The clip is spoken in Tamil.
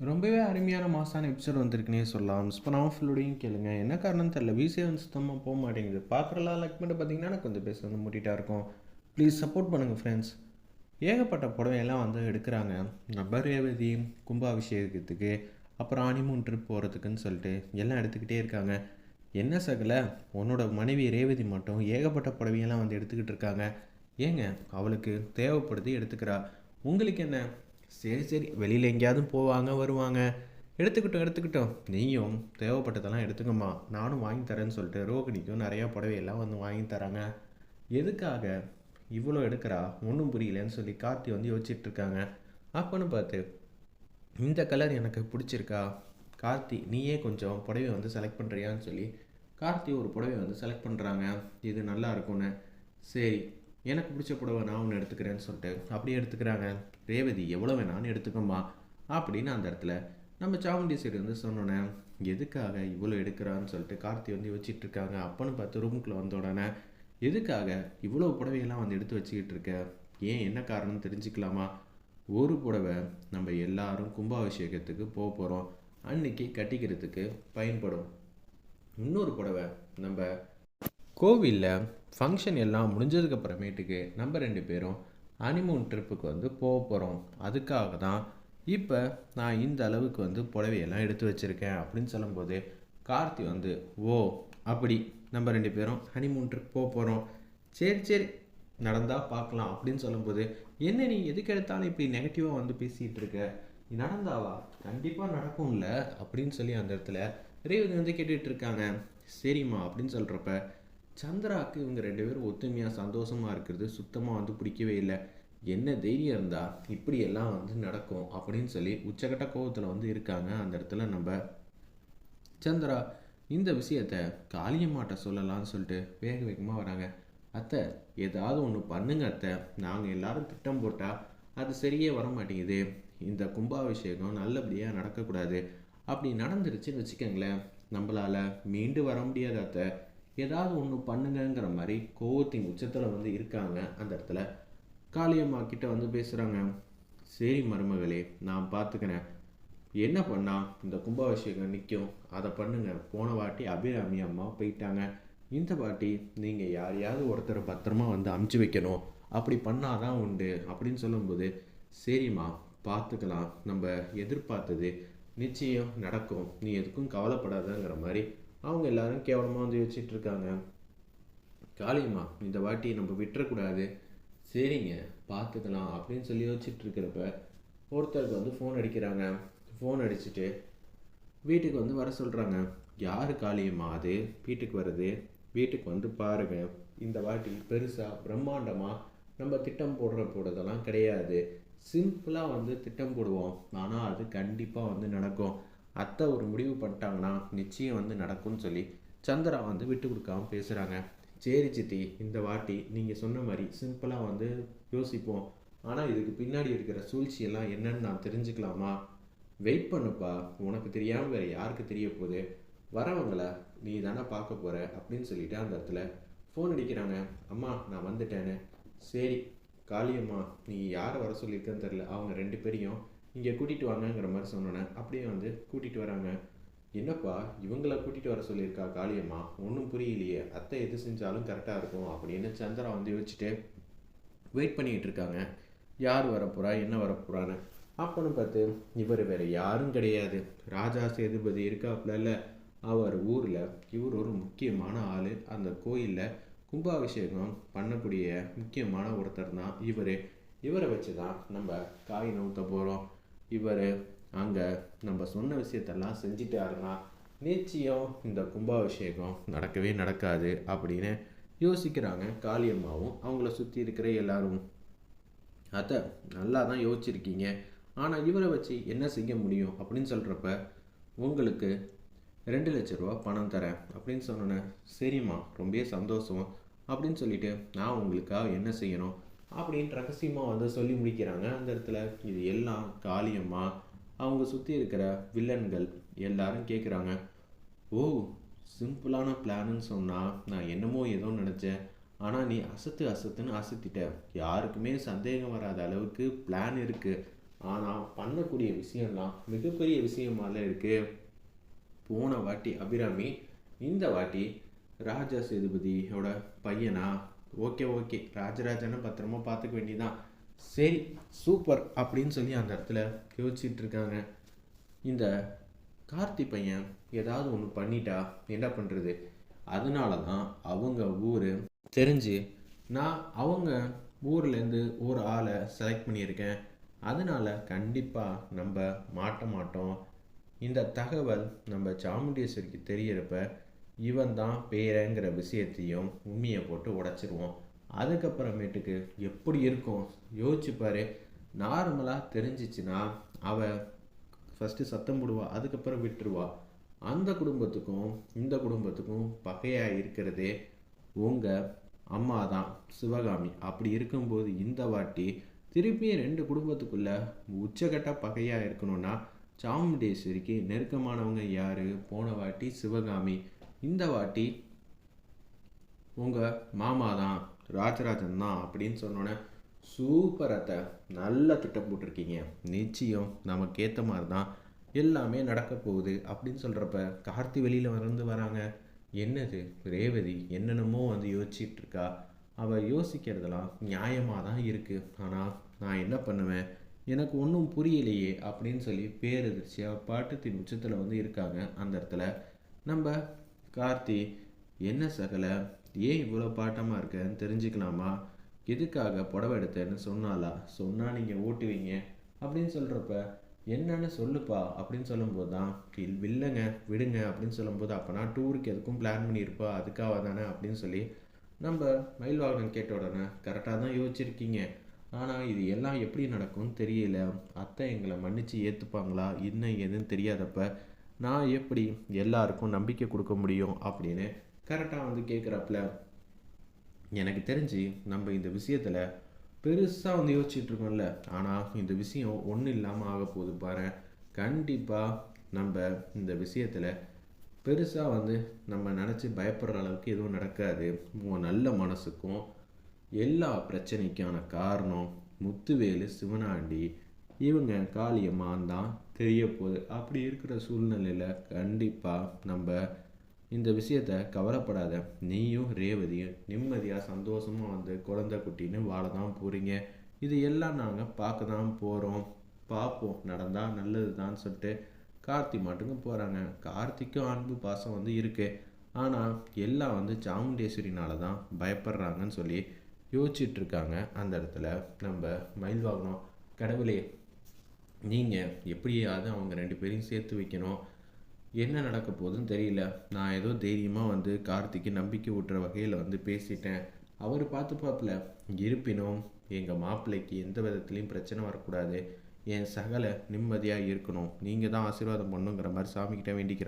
ரொம்பவே அருமையான மாசான எபிசோட் வந்திருக்குனே சொல்லலாம். மிஸ் பண்ணாமல் ஃபுல்லோடையும் கேளுங்க. என்ன காரணம் தெரில விசே வந்து சுத்தமாக போக மாட்டேங்குது. பார்க்குறலாம் லைக் மட்டும் பார்த்தீங்கன்னா எனக்கு கொஞ்சம் பேச வந்து மூட்டிகிட்டா இருக்கும். ப்ளீஸ் சப்போர்ட் பண்ணுங்கள் ஃப்ரெண்ட்ஸ் ஏகப்பட்ட புடவையெல்லாம் வந்து எடுக்கிறாங்க. நம்ம ரேவதி கும்பாபிஷேகத்துக்கு அப்புறம் ஆனிமூன் ட்ரிப் போகிறதுக்குன்னு சொல்லிட்டு எல்லாம் எடுத்துக்கிட்டே இருக்காங்க. என்ன சகல? உன்னோட மனைவி ரேவதி மட்டும் ஏகப்பட்ட புடவையெல்லாம் வந்து எடுத்துக்கிட்டு இருக்காங்க. ஏங்க? அவளுக்கு தேவைப்படுது எடுத்துக்கிறா. உங்களுக்கு என்ன? சரி சரி. வெளியில் எங்கேயாவது போவாங்க வருவாங்க. எடுத்துக்கிட்டோம் எடுத்துக்கிட்டோம். நீயும் தேவைப்பட்டதெல்லாம் எடுத்துக்கம்மா. நானும் வாங்கி தரேன்னு சொல்லிட்டு ரோகிணிக்கும் நிறையா புடவையெல்லாம் வந்து வாங்கி தராங்க. எதுக்காக இவ்வளோ எடுக்கிறா? ஒன்றும் புரியலன்னு சொல்லி கார்த்தி வந்து யோசிச்சிட்டுருக்காங்க அப்போன்னு பார்த்து இந்த கலர் எனக்கு பிடிச்சிருக்கா. கார்த்தி நீயே கொஞ்சம் புடவை வந்து செலக்ட் பண்ணுறியான்னு சொல்லி கார்த்தி ஒரு புடவை வந்து செலக்ட் பண்ணுறாங்க இது நல்லா இருக்கும்னு. சரி எனக்கு பிடிச்ச புடவை நான் ஒன்று எடுத்துக்கிறேன்னு சொல்லிட்டு அப்படியே எடுத்துக்கிறாங்க. ரேவதி எவ்வளோ வேணாலும் எடுத்துக்கோமா அப்படின்னு அந்த இடத்துல நம்ம சாமுண்டி சைடு வந்து சொன்னோன்னே எதுக்காக இவ்வளோ எடுக்கிறான்னு சொல்லிட்டு கார்த்தி வந்து யோசிச்சுட்டு இருக்காங்க. அப்பன்னு பார்த்து ரூமுக்குள்ளே வந்த உடனே எதுக்காக இவ்வளோ புடவையெல்லாம் வந்து எடுத்து வச்சுக்கிட்டு இருக்க? ஏன் என்ன காரணம்னு தெரிஞ்சுக்கலாமா? ஒரு புடவை நம்ம எல்லாரும் கும்பாபிஷேகத்துக்கு போக போகிறோம் அன்னைக்கு கட்டிக்கிறதுக்கு பயன்படும். இன்னொரு புடவை நம்ம கோவிலில் ஃபங்க்ஷன் எல்லாம் முடிஞ்சதுக்கப்புறமேட்டுக்கு நம்ம ரெண்டு பேரும் ஹனிமூன் ட்ரிப்புக்கு வந்து போக போகிறோம் அதுக்காக தான் இப்போ நான் இந்த அளவுக்கு வந்து புடவையெல்லாம் எடுத்து வச்சுருக்கேன் அப்படின்னு சொல்லும்போது கார்த்தி வந்து ஓ அப்படி நம்ம ரெண்டு பேரும் ஹனிமூன் ட்ரிப் போக போகிறோம் சரி சரி நடந்தால் பார்க்கலாம். அப்படின்னு சொல்லும்போது என்ன நீ எதுக்கு எடுத்தாலும் இப்படி நெகட்டிவாக வந்து பேசிகிட்டு இருக்க? நீ நடந்தாவா? கண்டிப்பாக நடக்கும்ல. அப்படின்னு சொல்லி அந்த இடத்துல ரேவதி வந்து கேட்டுட்டு இருக்காங்க. சரிம்மா அப்படின்னு சொல்கிறப்ப சந்திராவுக்கு இவங்க ரெண்டு பேரும் ஒத்துமையாக சந்தோஷமாக இருக்கிறது சுத்தமாக வந்து பிடிக்கவே இல்லை. என்ன தைரியம் இருந்தால் இப்படியெல்லாம் வந்து நடக்கும் அப்படின்னு சொல்லி உச்சகட்ட கோபத்தில் வந்து இருக்காங்க. அந்த இடத்துல நம்ம சந்திரா இந்த விஷயத்த காளியம்மாட்ட சொல்லலாம்னு சொல்லிட்டு வேக வேகமாக வராங்க. அத்தை ஏதாவது ஒன்று பண்ணுங்க அத்தை. நாங்கள் எல்லாரும் திட்டம் போட்டால் அது சரியே வர மாட்டேங்குது இந்த கும்பாபிஷேகம் நல்லபடியாக நடக்கக்கூடாது. அப்படி நடந்துருச்சுன்னு வச்சுக்கோங்களேன் நம்மளால் மீண்டு வர முடியாத அத்தை. ஏதாவது ஒன்று பண்ணுங்கங்கிற மாதிரி கோவத்தின் உச்சத்தில் வந்து இருக்காங்க அந்த இடத்துல. காளியம்மா கிட்ட வந்து பேசுகிறாங்க சரி மருமகளே நான் பார்த்துக்கிறேன் என்ன பண்ணால் இந்த கும்பாபிஷேகம் நிற்கும் அதை பண்ணுங்க. போன வாட்டி அபிராமி அம்மா போயிட்டாங்க. இந்த வாட்டி நீங்கள் யாரையாவது ஒருத்தரை பத்திரமா வந்து அமுச்சு வைக்கணும். அப்படி பண்ணாதான் உண்டு அப்படின்னு சொல்லும்போது சரிம்மா பார்த்துக்கலாம் நம்ம எதிர்பார்த்தது நிச்சயம் நடக்கும். நீ எதுக்கும் கவலைப்படாதங்கிற மாதிரி அவங்க எல்லாரும் கேவலமாக வந்து யோசிச்சுட்டு இருக்காங்க. காளியம்மா இந்த வாட்டி நம்ம விட்டுறக்கூடாது. சரிங்க பார்த்துக்கலாம் அப்படின்னு சொல்லி யோசிச்சுட்டு இருக்கிறப்ப ஒருத்தருக்கு வந்து ஃபோன் அடிக்கிறாங்க. ஃபோன் அடிச்சுட்டு வீட்டுக்கு வந்து வர சொல்கிறாங்க யார் காளியம்மா அது? வீட்டுக்கு வருது வீட்டுக்கு வந்து பாருங்க. இந்த வாட்டி பெருசாக பிரம்மாண்டமாக நம்ம திட்டம் போடுற போடுறதெல்லாம் கிடையாது. சிம்பிளாக வந்து திட்டம் போடுவோம். ஆனால் அது கண்டிப்பாக வந்து நடக்கும். அத்தை ஒரு முடிவு பண்ணிட்டாங்கன்னா நிச்சயம் வந்து நடக்கும்னு சொல்லி சந்திரா வந்து விட்டு கொடுக்காம பேசுகிறாங்க சரி சித்தி இந்த வாட்டி நீங்கள் சொன்ன மாதிரி சிம்பிளாக வந்து யோசிப்போம். ஆனால் இதுக்கு பின்னாடி இருக்கிற சூழ்ச்சியெல்லாம் என்னன்னு நான் தெரிஞ்சுக்கலாமா? வெயிட் பண்ணுப்பா. உனக்கு தெரியாமல் வேறு யாருக்கு தெரிய போகுது? வரவங்களை நீ தானே பார்க்க போகிற அப்படின்னு சொல்லிட்டு அந்த இடத்துல ஃபோன் அடிக்கிறாங்க. அம்மா நான் வந்துட்டேன்னு. சரி காளியம்மா நீ யாரை வர சொல்லியிருக்கேன்னு தெரில அவங்க ரெண்டு பேரையும் இங்கே கூட்டிகிட்டு வாங்கங்கிற மாதிரி சொன்னோன்னே அப்படியே வந்து கூட்டிகிட்டு வராங்க. என்னப்பா இவங்கள கூட்டிகிட்டு வர சொல்லியிருக்கா காளியம்மா? ஒன்றும் புரியலையே. அத்தை எது செஞ்சாலும் கரெக்டாக இருக்கும் அப்படின்னு சந்திரா வந்து யோசிச்சுட்டு வெயிட் பண்ணிக்கிட்டு இருக்காங்க. யார் வரப்போகிறா என்ன வரப்போகிறான்னு அப்போன்னு பார்த்து இவர் வேறு யாரும் கிடையாது. ராஜா சேதுபதி இருக்காப்புல அவர் ஊரில் இவர் ஒரு முக்கியமான ஆள். அந்த கோயிலில் கும்பாபிஷேகம் பண்ணக்கூடிய முக்கியமான ஒருத்தர் தான் இவர். இவரை வச்சு தான் நம்ம காய் நவுத்த போகிறோம் இவர் அங்கே நம்ம சொன்ன விஷயத்தெல்லாம் செஞ்சிட்டாருன்னா நிச்சயம் இந்த கும்பாபிஷேகம் நடக்கவே நடக்காது அப்படின்னு யோசிக்கிறாங்க காளியம்மாவும் அவங்கள சுற்றி இருக்கிற எல்லாரும். அத்தை நல்லா தான் யோசிச்சிருக்கீங்க. ஆனால் இவரை வச்சு என்ன செய்ய முடியும் அப்படின்னு சொல்கிறப்ப உங்களுக்கு ரெண்டு லட்ச ரூபா பணம் தரேன் அப்படின்னு சொன்னோன்னே சரிம்மா ரொம்ப சந்தோஷம் அப்படின்னு சொல்லிட்டு நான் உங்களுக்காக என்ன செய்யணும்? அப்படின்னு ரகசியமாக வந்து சொல்லி முடிக்கிறாங்க. அந்த இடத்துல இது எல்லாம் காளியம்மா. அவங்க சுற்றி இருக்கிற வில்லன்கள் எல்லாரும் கேட்குறாங்க ஓ சிம்பிளான பிளான்னு சொன்னால் நான் என்னமோ ஏதோ நினச்சேன். ஆனால் நீ அசத்து அசத்துன்னு அசத்திட்ட. யாருக்குமே சந்தேகம் வராத அளவுக்கு பிளான் இருக்குது ஆனால் பண்ணக்கூடிய விஷயம்லாம் மிகப்பெரிய விஷயமால இருக்குது போன வாட்டி அபிராமி இந்த வாட்டி ராஜா சேதுபதியோட பையனா ஓகே ஓகே. ராஜராஜனை பத்திரமா பார்த்துக்க வேண்டியதான் சரி சூப்பர் அப்படின்னு சொல்லி அந்த இடத்துல யோசிச்சுட்டு இருக்காங்க. இந்த கார்த்தி பையன் ஏதாவது ஒன்று பண்ணிட்டா என்ன பண்ணுறது அதனால தான் அவங்க ஊர் தெரிஞ்சு நான் அவங்க ஊர்லேருந்து ஒரு ஆளை செலக்ட் பண்ணியிருக்கேன். அதனால கண்டிப்பாக நம்ம மாட்ட மாட்டோம். இந்த தகவல் நம்ம சாமுண்டீஸ்வரிக்கு தெரியறப்ப இவன் தான் பேரங்கிற விஷயத்தையும் உண்மையை போட்டு உடைச்சிருவோம். அதுக்கப்புறமேட்டுக்கு எப்படி இருக்கும்? யோசிச்சு நார்மலாக தெரிஞ்சிச்சுன்னா அவள் ஃபஸ்ட்டு சத்தம் போடுவா அதுக்கப்புறம் விட்டுருவா. அந்த குடும்பத்துக்கும் இந்த குடும்பத்துக்கும் பகையாக இருக்கிறதே உங்கள் அம்மா தான் சிவகாமி. அப்படி இருக்கும்போது இந்த வாட்டி திருப்பியும் ரெண்டு குடும்பத்துக்குள்ளே உச்சகட்ட பகையாக இருக்கணும்னா சாமுண்டேஸ்வரிக்கு நெருக்கமானவங்க யார்? போன வாட்டி சிவகாமி. இந்த வாட்டி உங்கள் மாமா தான் ராஜராஜன் தான் அப்படின்னு சொன்னோன்னே சூப்பர் அத்தை. நல்ல திட்டம் போட்டிருக்கீங்க. நிச்சயம் நமக்கு ஏற்ற மாதிரி தான் எல்லாமே நடக்க போகுது அப்படின்னு சொல்கிறப்ப கார்த்தி வெளியில் வந்து வராங்க. என்னது? ரேவதி என்னென்னமோ வந்து யோசிச்சிட்டு இருக்கா. அவள் யோசிக்கிறதெல்லாம் நியாயமாக தான் இருக்குது ஆனால் நான் என்ன பண்ணுவேன்? எனக்கு ஒன்றும் புரியலையே அப்படின்னு சொல்லி பேரதிர்ச்சியாக பாட்டத்தின் உச்சத்தில் வந்து இருக்காங்க அந்த இடத்துல. நம்ம கார்த்தி என்ன சகல? ஏன் இவ்வளோ பாட்டமாக இருக்கேன்னு தெரிஞ்சுக்கலாமா? எதுக்காக புடவை எடுத்தேன்னு சொன்னாலா சொன்னால் நீங்கள் ஓட்டுவீங்க. அப்படின்னு சொல்கிறப்ப என்னன்னு சொல்லுப்பா அப்படின்னு சொல்லும்போது தான் இல் இல்லைங்க விடுங்க அப்படின்னு சொல்லும்போது அப்போனா டூருக்கு எதுக்கும் பிளான் பண்ணியிருப்பா அதுக்காக தானே அப்படின்னு சொல்லி நம்ம மயில் வாகனம் கேட்ட உடனே கரெக்டாக தான் யோசிச்சிருக்கீங்க. ஆனால் இது எல்லாம் எப்படி நடக்கும்னு தெரியல. அத்தை எங்களை மன்னித்து ஏற்றுப்பாங்களா என்ன ஏதுன்னு தெரியாதப்ப நான் எப்படி எல்லாருக்கும் நம்பிக்கை கொடுக்க முடியும் அப்படின்னு கரெக்டாக வந்து கேட்குறப்பல எனக்கு தெரிஞ்சு நம்ம இந்த விஷயத்தில் பெருசாக வந்து யோசிச்சுட்ருக்கோம்ல ஆனால் இந்த விஷயம் ஒன்றும் இல்லாமல் ஆக போகுது பாரு. கண்டிப்பாக நம்ம இந்த விஷயத்தில் பெருசாக வந்து நம்ம நினச்சி பயப்படுற அளவுக்கு எதுவும் நடக்காது. உன் நல்ல மனசுக்கும் எல்லா பிரச்சனைக்கான காரணம் முத்துவேலு சிவனாண்டி இவங்க காளியம்மான் தான் தெரிய போகுது அப்படி இருக்கிற சூழ்நிலையில் கண்டிப்பாக நம்ம இந்த விஷயத்த கவலைப்படாத. நீயும் ரேவதியும் நிம்மதியாக சந்தோஷமாக வந்து குழந்தை குட்டின்னு வாழ தான் போகிறீங்க இது எல்லாம் நாங்கள் பார்க்க தான் போகிறோம் பார்ப்போம். நடந்தால் நல்லது தான் சொல்லிட்டு கார்த்தி மட்டுக்கும் போகிறாங்க கார்த்திக்கும் அன்பு பாசம் வந்து இருக்குது ஆனால் எல்லாம் வந்து சாமுண்டேஸ்வரினால தான் பயப்படுறாங்கன்னு சொல்லி யோசிச்சுட்டு இருக்காங்க. அந்த இடத்துல நம்ம மயில் வாகனம் கடவுளே நீங்கள் எப்படியாவது அவங்க ரெண்டு பேரையும் சேர்த்து வைக்கணும். என்ன நடக்க போகுதுன்னு தெரியல. நான் ஏதோ தைரியமாக வந்து கார்த்திக்கு நம்பிக்கை ஊட்டுற வகையில் வந்து பேசிட்டேன். அவர் பார்த்து பார்ப்பல இருப்பினும் எங்கள் மாப்பிள்ளைக்கு எந்த விதத்துலேயும் பிரச்சனை வரக்கூடாது. என் சகலை நிம்மதியாக இருக்கணும். நீங்கள் தான் ஆசீர்வாதம் பண்ணுங்கிற மாதிரி சாமிக்கிட்ட வேண்டிக்கிறேன்.